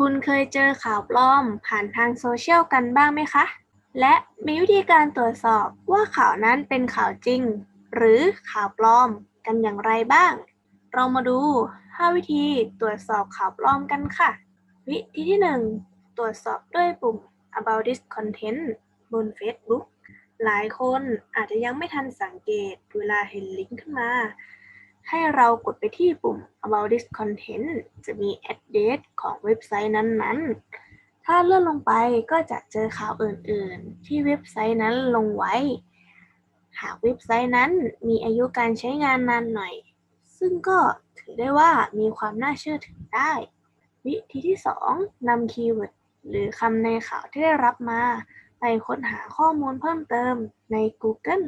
คุณเคยเจอข่าวปลอมผ่านทางโซเชียลกันบ้างไหมคะ และมีวิธีการตรวจสอบว่าข่าวนั้นเป็นข่าวจริง หรือข่าวปลอมกันอย่างไรบ้าง เรามาดู 5 วิธีตรวจสอบข่าวปลอมกันค่ะ วิธีที่ 1 ตรวจสอบด้วยปุ่ม about this content บน Facebook หลายคนอาจจะยังไม่ทันสังเกตเวลาเห็นลิงก์ขึ้นมา ให้เรากดไปที่ปุ่ม about this content จะมี address ของเว็บไซต์นั้นๆ ถ้าเลื่อนลงไปก็จะเจอข่าวอื่นๆ ที่เว็บไซต์นั้นลงไว้ หากเว็บไซต์นั้นมีอายุการใช้งานนานหน่อย ซึ่งก็ถือได้ว่ามีความน่าเชื่อถือได้ วิธีที่ 2นำคีย์เวิร์ดหรือคำในข่าวที่ได้รับมา ไปค้นหาข้อมูลเพิ่มเติมใน Google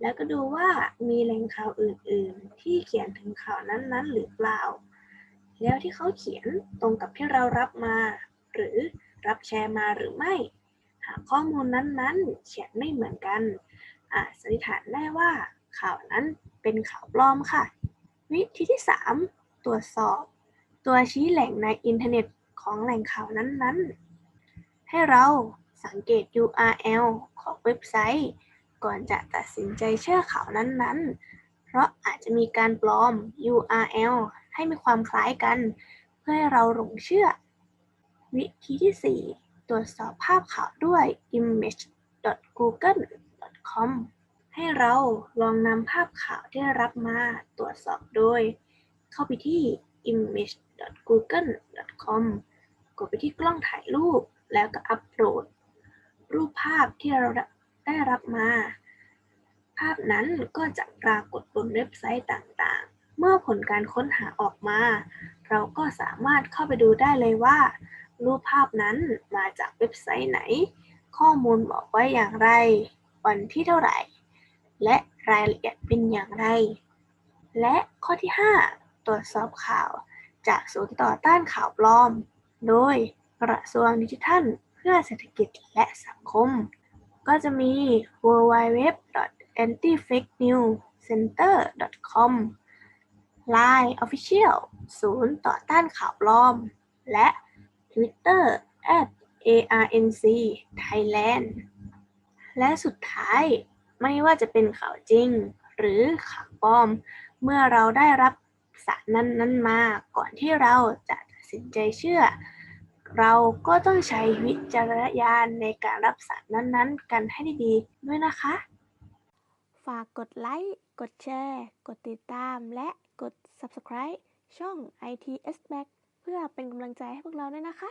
แล้วก็ดูว่ามีแหล่งข่าวอื่น ๆ ที่เขียนถึงข่าวนั้นๆ หรือเปล่า แล้วที่เขาเขียนตรงกับที่เรารับมา หรือรับแชร์มาหรือไม่ หากข้อมูลนั้นๆ เขียนไม่เหมือนกันอาจสันนิษฐานได้ว่าข่าวนั้นเป็นข่าวปลอมค่ะ วิธีที่ 3 ตรวจสอบ ตัวชี้แหล่งในอินเทอร์เน็ตของแหล่งข่าวนั้นๆ ให้เราสังเกต URL ของเว็บไซต์ ก่อนจะตัดสินใจเชื่อข่าวนั้นๆ เพราะอาจจะมีการปลอม URL ให้มีความคล้ายกัน เพื่อให้เราหลงเชื่อ วิธีที่ 4 ตรวจสอบภาพข่าวด้วย image.google.com ให้เราลองนำภาพข่าวที่รับมาตรวจสอบโดย เข้าไปที่ image.google.com กดไปที่กล้องถ่ายรูปแล้วก็อัปโหลด รูปภาพที่เรา ได้รับมา ภาพนั้นก็จะปรากฏบนเว็บไซต์ต่างๆ เมื่อผลการค้นหาออกมา เราก็สามารถเข้าไปดูได้เลยว่า รูปภาพนั้นมาจากเว็บไซต์ไหน ข้อมูลบอกไว้อย่างไร วันที่เท่าไหร่ และรายละเอียดเป็นอย่างไร และข้อที่ 5 ตรวจสอบข่าวจากศูนย์ต่อต้านข่าวปลอม โดยกระทรวงดิจิทัล เพื่อเศรษฐกิจและสังคม ก็จะมี www.antifakenewscenter.com Line Official ศูนย์ต่อต้านข่าวปลอม และ Twitter @arnc Thailand และสุดท้ายไม่ว่าจะเป็นข่าวจริง หรือข่าวปลอม เมื่อเราได้รับสารนั้นๆมาก่อนที่เราจะตัดสินใจเชื่อ เราก็ต้องใช้วิจารณญาณในการรับสารนั้นๆ กันให้ดีๆด้วยนะคะ ฝากกดไลค์ กดแชร์ กดติดตาม และกด subscribe ช่อง ITS Mac เพื่อเป็นกำลังใจให้พวกเราด้วยนะคะ